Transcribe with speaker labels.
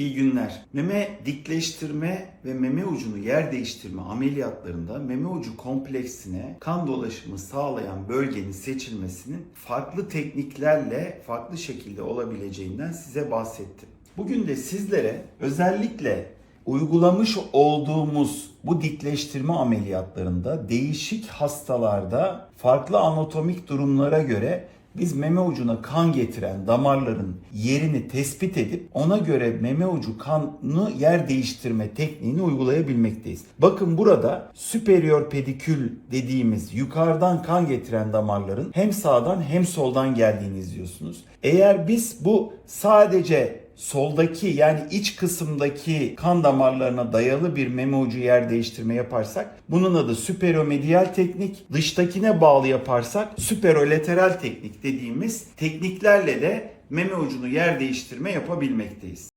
Speaker 1: İyi günler. Meme dikleştirme ve meme ucunu yer değiştirme ameliyatlarında meme ucu kompleksine kan dolaşımı sağlayan bölgenin seçilmesinin farklı tekniklerle farklı şekilde olabileceğinden size bahsettim. Bugün de sizlere özellikle uygulamış olduğumuz bu dikleştirme ameliyatlarında değişik hastalarda farklı anatomik durumlara göre biz meme ucuna kan getiren damarların yerini tespit edip ona göre meme ucu kanını yer değiştirme tekniğini uygulayabilmekteyiz. Bakın burada superior pedikül dediğimiz yukarıdan kan getiren damarların hem sağdan hem soldan geldiğini izliyorsunuz. Eğer biz bu sadece soldaki yani iç kısımdaki kan damarlarına dayalı bir meme ucu yer değiştirme yaparsak bunun adı süperomedial teknik. Dıştakine bağlı yaparsak süperolateral teknik dediğimiz tekniklerle de meme ucunu yer değiştirme yapabilmekteyiz.